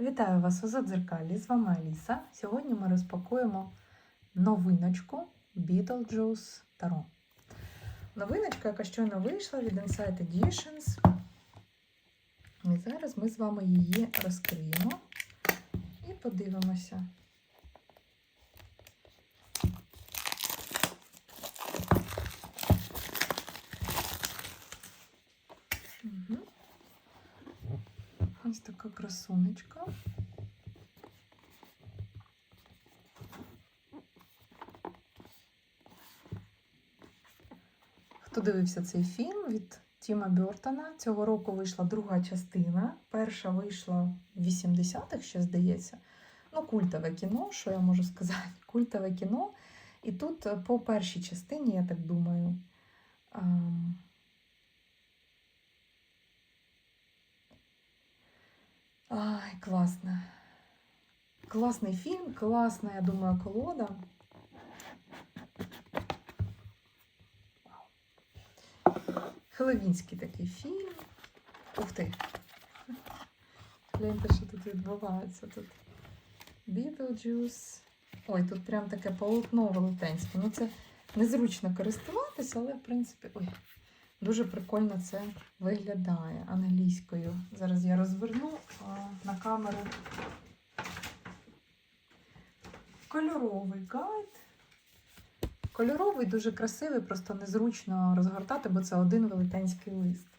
Вітаю вас у Задзеркалі, з вами Аліса. Сьогодні ми розпакуємо новиночку Beetlejuice Tarot. Новиночка, яка щойно вийшла від Insight Editions. І зараз ми з вами її розкриємо і подивимося. Угу. Ось така красунечка. Хто дивився цей фільм від Тіма Бертона? Цього року вийшла друга частина. Перша вийшла в 80-х, ще здається. Ну, культове кіно, що я можу сказати? Культове кіно. І тут е, по першій частині, я так думаю. Ай, класно. Класний фільм, класна, я думаю, колода. Хеловінський такий фільм. Ух ти. Гляньте, що тут відбувається тут. Beetlejuice. Ой, тут прям таке полотно велетенське. Ну, це незручно користуватися, але, в принципі, ой, дуже прикольно це виглядає англійською. Зараз я розверну на камеру. Кольоровий гайд. Кольоровий, дуже красивий, просто незручно розгортати, бо це один велетенський лист.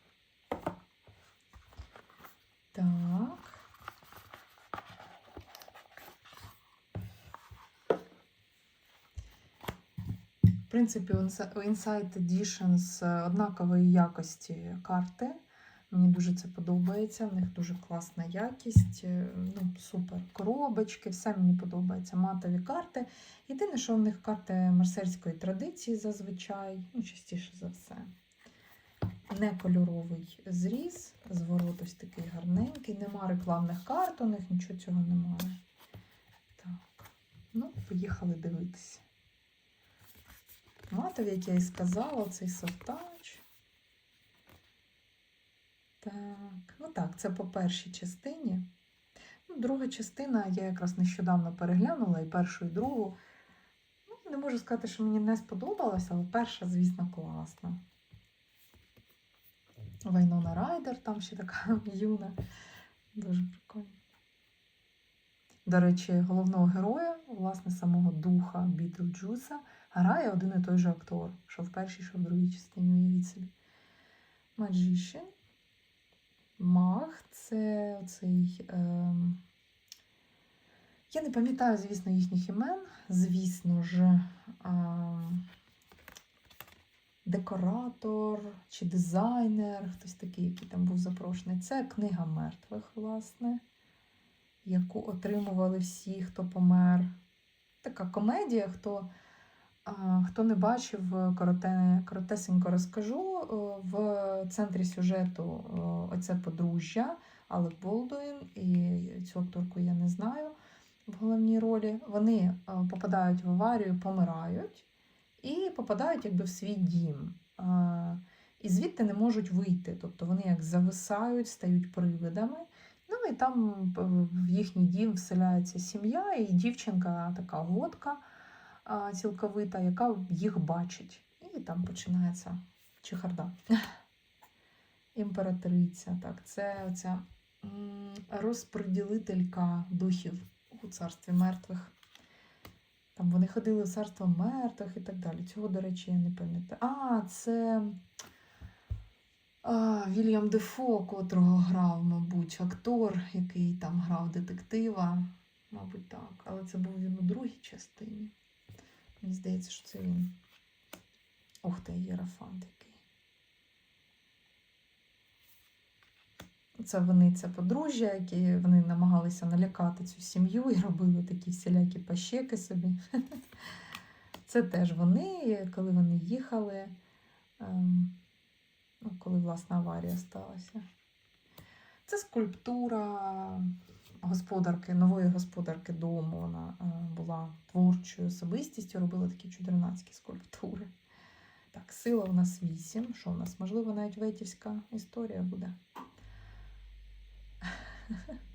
Принципі, у Insight Editions е, однакової якості карти. Мені дуже це подобається. В них дуже класна якість. е, Ну, супер. Коробочки, все мені подобається. Матові карти. Єдине, що в них карти марсельської традиції зазвичай, ну, частіше за все. Не кольоровий зріз, зворот ось такий гарненький. Нема рекламних карт, у них нічого цього немає. Так, ну, поїхали дивитися. Матові, як я і сказала, цей софтач. Так, ну так, це по першій частині. Ну, друга частина я якраз нещодавно переглянула і першу, і другу. Ну, не можу сказати, що мені не сподобалося, але перша, звісно, класна. Вайнона Райдер, там ще така юна. Дуже прикольно. До речі, головного героя, власне, самого духа Бітлджуса, грає один і той же актор, що в першій, що в другій частині уявіть собі. Magician. Маг це оцей. Ем... Я не пам'ятаю, звісно, їхніх імен. Звісно ж, ем... декоратор чи дизайнер, хтось такий, який там був запрошений. Це книга мертвих, власне, яку отримували всі, хто помер. Така комедія, хто. Хто не бачив, короте, коротесенько розкажу. В центрі сюжету оце подружжя Алек Болдуін, і цю акторку я не знаю в головній ролі. Вони попадають в аварію, помирають і попадають якби в свій дім. І звідти не можуть вийти. Тобто вони як зависають, стають привидами. Ну і там в їхній дім вселяється сім'я, і дівчинка така годка цілковита, яка їх бачить. І там починається чехарда. Імператриця. Так, це оця розподілителька духів у царстві мертвих. Там вони ходили в царство мертвих і так далі. Цього, до речі, я не пам'ятаю. А, це а, Вільям Дефо, котрого грав, мабуть, актор, який там грав детектива. Мабуть, так. Але це був він у другій частині. Мені здається, що це він. Ух ти, єрафант який. Це вони, це подружжя, які вони намагалися налякати цю сім'ю і робили такі всілякі пащеки собі. Це теж вони, коли вони їхали, ем, ну, коли власна аварія сталася. Це скульптура господарки, нової господарки дому. Вона е, була творчою особистістю, робила такі чудернацькі скульптури. Так, сила у нас 8. Що у нас? Можливо, навіть ветівська історія буде.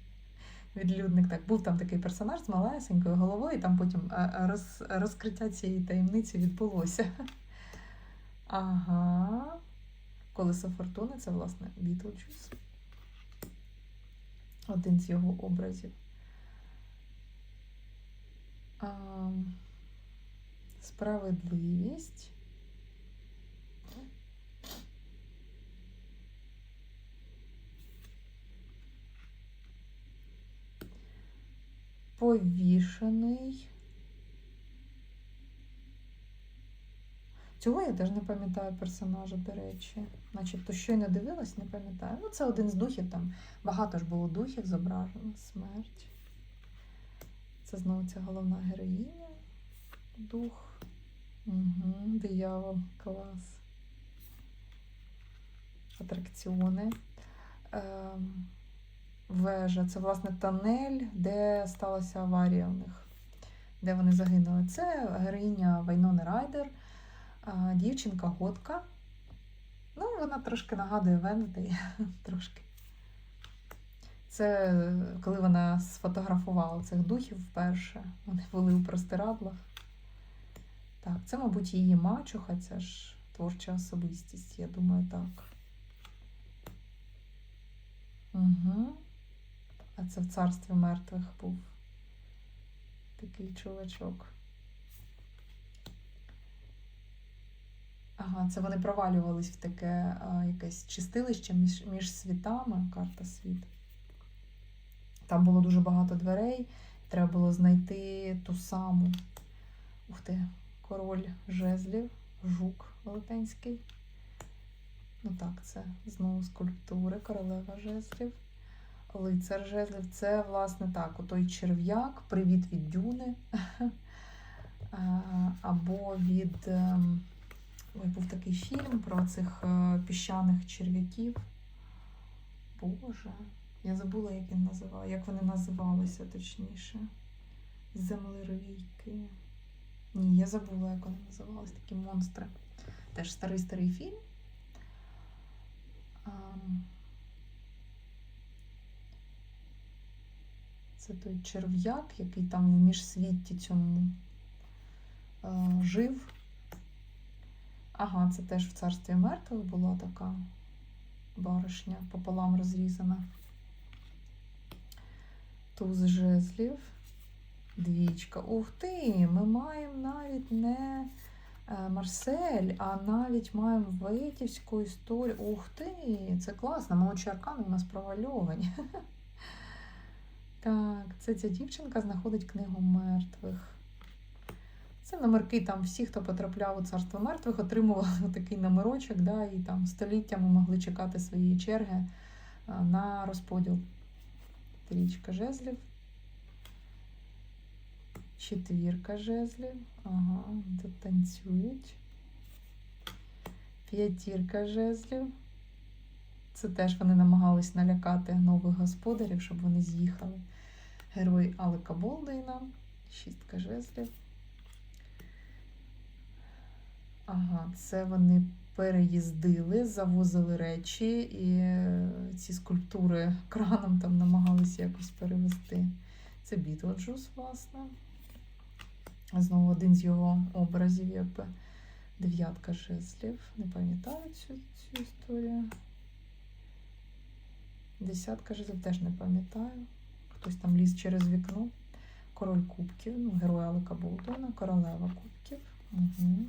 відлюдник. Так, був там такий персонаж з малесенькою головою, і там потім е, роз, розкриття цієї таємниці відбулося. Ага. Колесо фортуни це, власне, Бітлджус. Один з його образів. А, справедливість. Повішений. Цього я теж не пам'ятаю персонажа, до речі. Начебто щойно дивилась, не пам'ятаю. Ну, це один з духів, там багато ж було духів зображено. Смерть. Це знову ця головна героїня. Дух. Угу, диявол, клас. Атракціони. Ем, вежа. Це, власне, тонель, де сталася аварія у них, де вони загинули. Це героїня Вайнони Райдер, а, дівчинка Готка. Ну, вона трошки нагадує Венздей, трошки. Це коли вона сфотографувала цих духів вперше. Вони були у простирадлах. Так, це, мабуть, її мачуха, ця ж творча особистість, я думаю, так. Угу. А це в царстві мертвих був такий чувачок. Ага, це вони провалювались в таке а, якесь чистилище між, між світами, карта світ. Там було дуже багато дверей, треба було знайти ту саму. Ух ти, король жезлів, жук велетенський. Ну так, це знову скульптури, королева жезлів. Лицар жезлів. Це, власне, так, отой черв'як, привіт від дюни. Або від. Ой, був такий фільм про цих е, піщаних черв'яків. Боже, я забула, як він називав, як вони називалися точніше. Землерийки. Ні, я забула, як вони називалися, такі монстри. Теж старий-старий фільм. Це той черв'як, який там в міжсвітті цьому е, жив. Ага, це теж в царстві мертвих була така баришня пополам розрізана. Туз жезлів. Двічка. Ух ти! Ми маємо навіть не е, Марсель, а навіть маємо Ветівську історію. Ух ти! Це класно. Молодші аркани у нас провальовані. Так, це ця дівчинка знаходить книгу мертвих. Це номерки там всі, хто потрапляв у царство мертвих, отримували такий номерочок, да, і там століттями могли чекати своєї черги на розподіл. Трічка жезлів. Четвірка жезлів. Ага, тут танцюють. П'ятірка жезлів. Це теж вони намагались налякати нових господарів, щоб вони з'їхали. Герой Алека Болдейна. Шістка жезлів. Ага, це вони переїздили, завозили речі, і е, ці скульптури краном там намагалися якось перевести. Це Бітлджус, власне. Знову один з його образів, якби дев'ятка жезлів. Не пам'ятаю цю, цю історію. Десятка жезлів теж не пам'ятаю. Хтось там ліз через вікно. Король кубків, ну, герой Алека Болдона, королева кубків. Угу.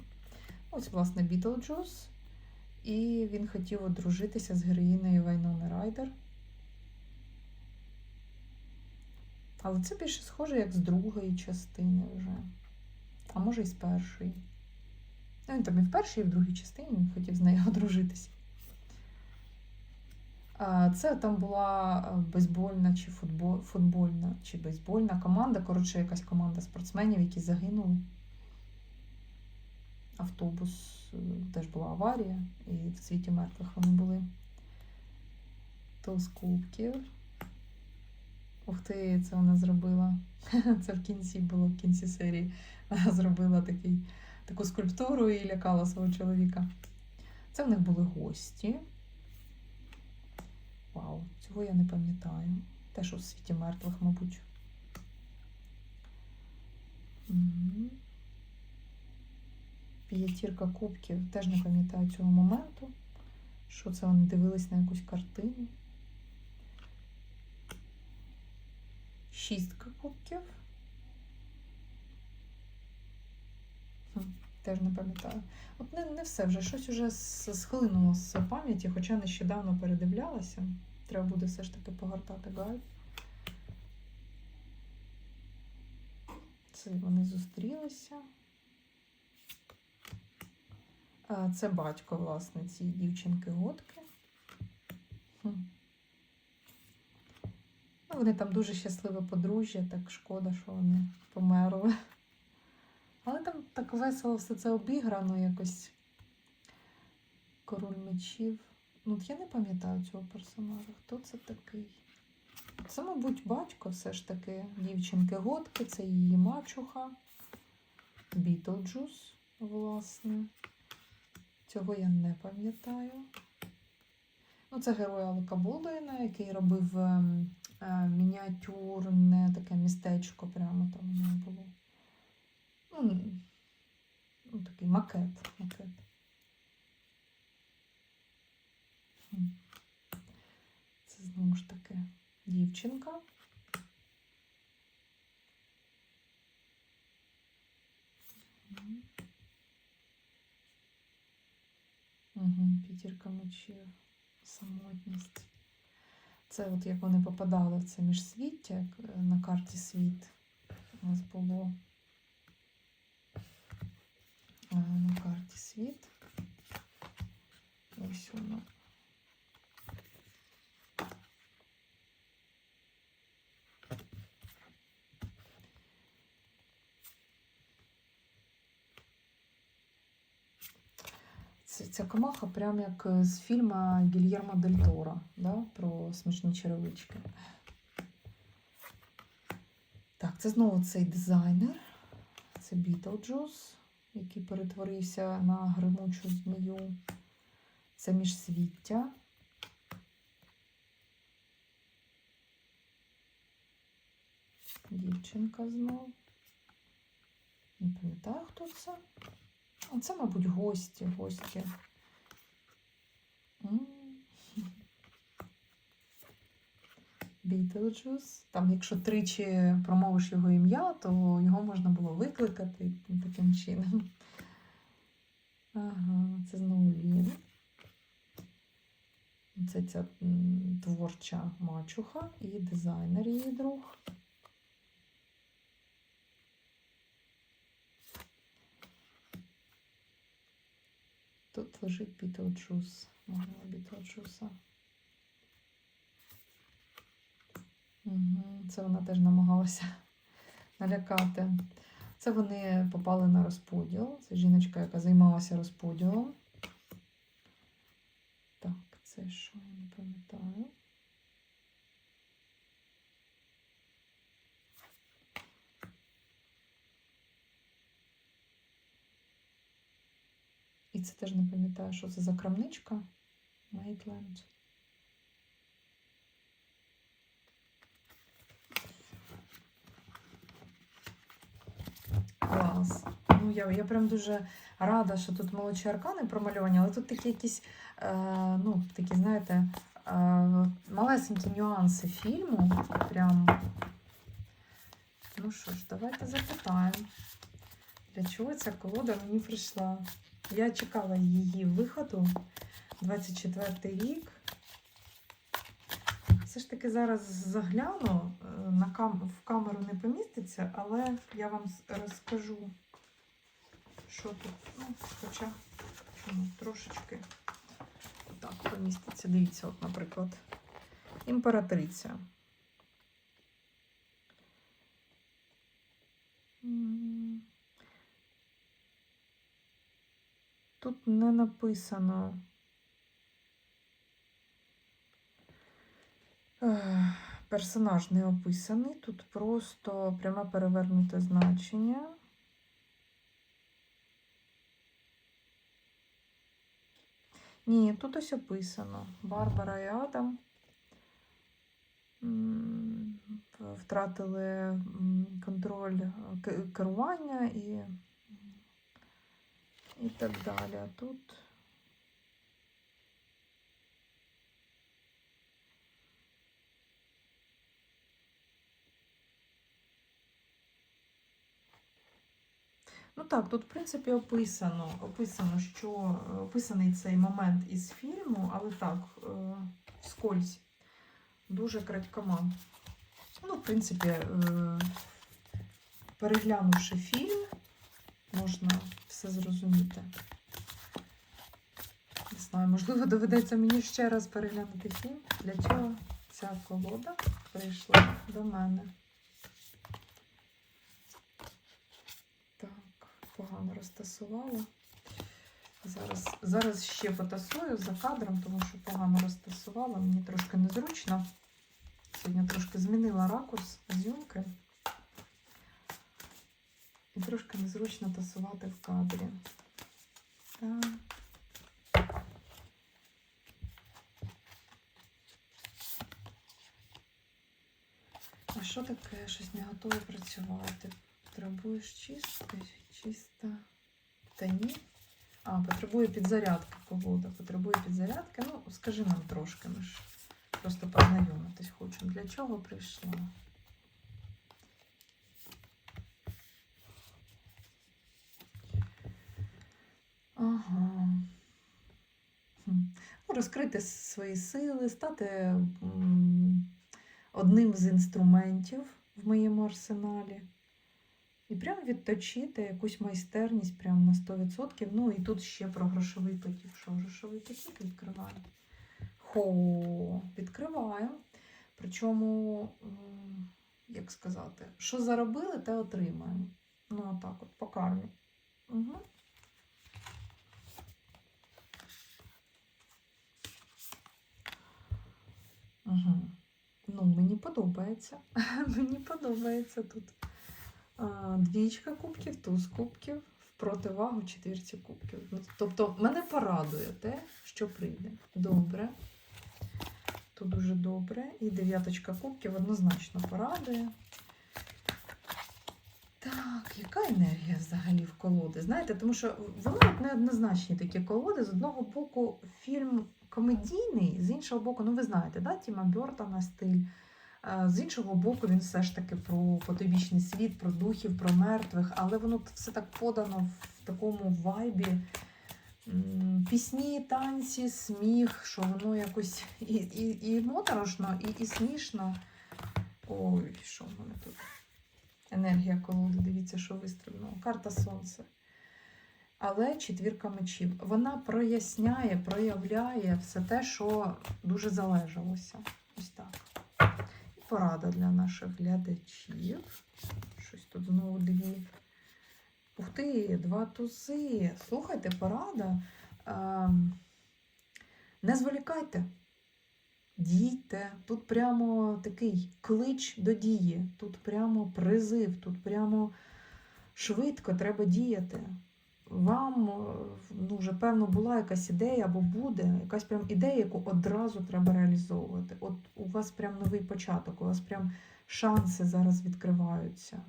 Ось, власне, Бітлджус. І він хотів одружитися з героїною Вайнони Райдер. Але це більше схоже, як з другої частини вже. А може і з першої. Ну, він там і в першій, і в другій частині він хотів з нею одружитися. Це там була бейсбольна чи футбол, футбольна чи бейсбольна команда. Коротше, якась команда спортсменів, які загинули автобус, е, теж була аварія, і в світі мертвих вони були. Туз кубків. Ух ти, це вона зробила. Це в кінці було, в кінці серії. Вона зробила такий, таку скульптуру і лякала свого чоловіка. Це в них були гості. Вау, цього я не пам'ятаю. Теж у світі мертвих, мабуть. Мгм. П'ятірка кубків. Теж не пам'ятаю цього моменту. Що це вони дивились на якусь картину? Шістка кубків. Теж не пам'ятаю. От не, не все вже щось уже схлинуло з пам'яті, хоча нещодавно передивлялася. Треба буде все ж таки погортати гайд. Це вони зустрілися. Це батько, власне, цієї дівчинки-годки. Хм. Ну, вони там дуже щасливе подружжя, так шкода, що вони померли. Але там так весело все це обіграно якось. Король мечів. Ну, я не пам'ятаю цього персонажа. Хто це такий? Це, мабуть, батько все ж таки дівчинки-годки, це її мачуха. Бітлджус, власне. Цього я не пам'ятаю. Ну, це герой Алека Болдуїна, який робив ем, е, мініатюрне таке містечко, прямо там у нього було. Ну, ну, такий макет. макет. Це знову ж таки дівчинка. Угу, п'ятірка мечів, самотність. Це от як вони попадали в це міжсвіття, як е, на карті світ у нас було е, на карті світ. Ось воно. Ця комаха прям як е, з фільму Гільєрмо Дель Торо, да? про смішні черевички. Так, це знову цей дизайнер. Це Бітлджус, який перетворився на гримучу змію. Це міжсвіття. Дівчинка знов. Не пам'ятаю, хто це. Це, мабуть, гості, гості. Бітлджус. Там, якщо тричі промовиш його ім'я, то його можна було викликати таким чином. Ага, це знову він. Це ця творча мачуха і дизайнер її друг. Тут лежить Бітлджус. Могила Бітлджуса. Угу. Це вона теж намагалася налякати. Це вони попали на розподіл. Це жіночка, яка займалася розподілом. Так, це що я не пам'ятаю. І теж не пам'ятаю, що це за крамничка. Maitland. Клас. Ну, я, я прям дуже рада, що тут молодші аркани промальовані, але тут такі якісь, е, ну, такі, знаєте, е, малесенькі нюанси фільму. Прям. Ну що ж, давайте запитаємо, для чого ця колода мені прийшла. Я чекала її виходу 24 рік. Все ж таки зараз загляну, е, на кам... в камеру не поміститься, але я вам розкажу, що тут. Ну, хоча ну, трошечки так поміститься. Дивіться, от, наприклад, імператриця. Тут не написано. Персонаж не описаний, тут просто пряме перевернуте значення. Ні, тут ось описано. Барбара і Адам. втратили контроль е, керування і, і так далі. А тут. Ну так, тут, в принципі, описано, описано, що е, описаний цей момент із фільму, але так, е, вскользь, дуже крадькома. Ну, в принципі, е, переглянувши фільм, можна все зрозуміти. Не знаю, можливо, доведеться мені ще раз переглянути фільм. Для чого ця колода прийшла до мене. Так, погано розтасувала. Зараз, зараз ще потасую за кадром, тому що погано розтасувала, мені трошки незручно. Сьогодні трошки змінила ракурс зйомки. І трошки незручно тасувати в кадрі. Так. А що таке? Щось не готове працювати. Потребуєш чистки, чиста. Та ні. А, потребує підзарядки колода. Потребує підзарядки. Ну, скажи нам трошки, ми ж просто познайомитись хочемо. Для чого прийшла? Ага. Ну, розкрити свої сили, стати одним з інструментів в моєму арсеналі. І прям відточити якусь майстерність прям на 100%. Ну і тут ще про грошовий потік. Що грошовий потік відкриваю? Хо, відкриваю. Причому, як сказати, що заробили, те отримаємо. Ну, отак от, по кармі. Угу. Угу. Ну, мені подобається. мені подобається тут. А, Двічка кубків, туз кубків, в противагу четвірці кубків. Ну, Тобто мене порадує те, що прийде. Добре. Тут дуже добре. І дев'яточка кубків однозначно порадує. Так, яка енергія взагалі в колоди? Знаєте, тому що вони неоднозначні такі колоди. З одного боку, фільм комедійний, з іншого боку, ну ви знаєте, да, Тіма Бьортона стиль. Е, З іншого боку, він все ж таки про потойбічний світ, про духів, про мертвих, але воно все так подано в такому вайбі. Пісні, танці, сміх, що воно якось і, і, і моторошно, і, і смішно. Ой, що в мене тут? Енергія колоди, дивіться, що вистрибнуло. Карта сонця. Але четвірка мечів. Вона проясняє, проявляє все те, що дуже залежалося. Ось так. І порада для наших глядачів. Щось тут знову дві. Ух ти, два тузи. Слухайте, порада. Ем, Не зволікайте. Дійте. Тут прямо такий клич до дії. Тут прямо призив, тут прямо швидко треба діяти. Вам е, ну, вже певно була якась ідея або буде, якась прям ідея, яку одразу треба реалізовувати. От у вас прям новий початок, у вас прям шанси зараз відкриваються.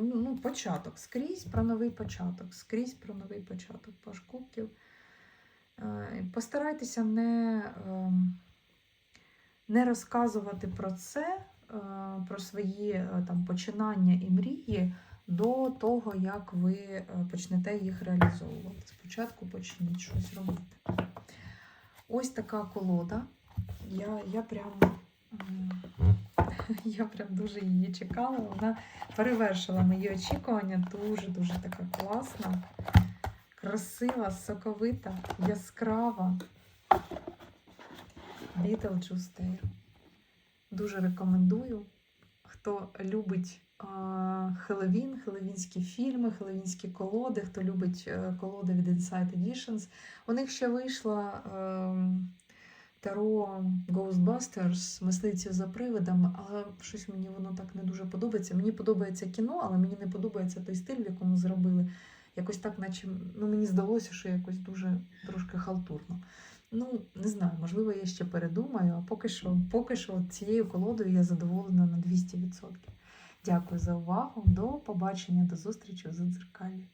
Ну, ну, початок. Скрізь про новий початок. Скрізь про новий початок. Паш кубків. Е, Постарайтеся не, ем, не розказувати про це, про свої е, там, починання і мрії до того, як ви е, почнете їх реалізовувати. Спочатку почніть щось робити. Ось така колода. Я, я прям. Я прям дуже її чекала. Вона перевершила мої очікування. Дуже-дуже така класна, красива, соковита, яскрава. Beetlejuice Tale. Дуже рекомендую. Хто любить а, Хеллоуін, хеллоуінські фільми, хеллоуінські колоди, хто любить е, колоди від Inside Editions. У них ще вийшла ем, Таро Ghostbusters, мисливців за привидами, але щось мені воно так не дуже подобається. Мені подобається кіно, але мені не подобається той стиль, в якому зробили. Якось так, наче ну, мені здалося, що якось дуже трошки халтурно. Ну, не знаю, можливо, я ще передумаю, а поки що, поки що цією колодою я задоволена на 200%. Дякую за увагу. До побачення, до зустрічі у задзеркалі.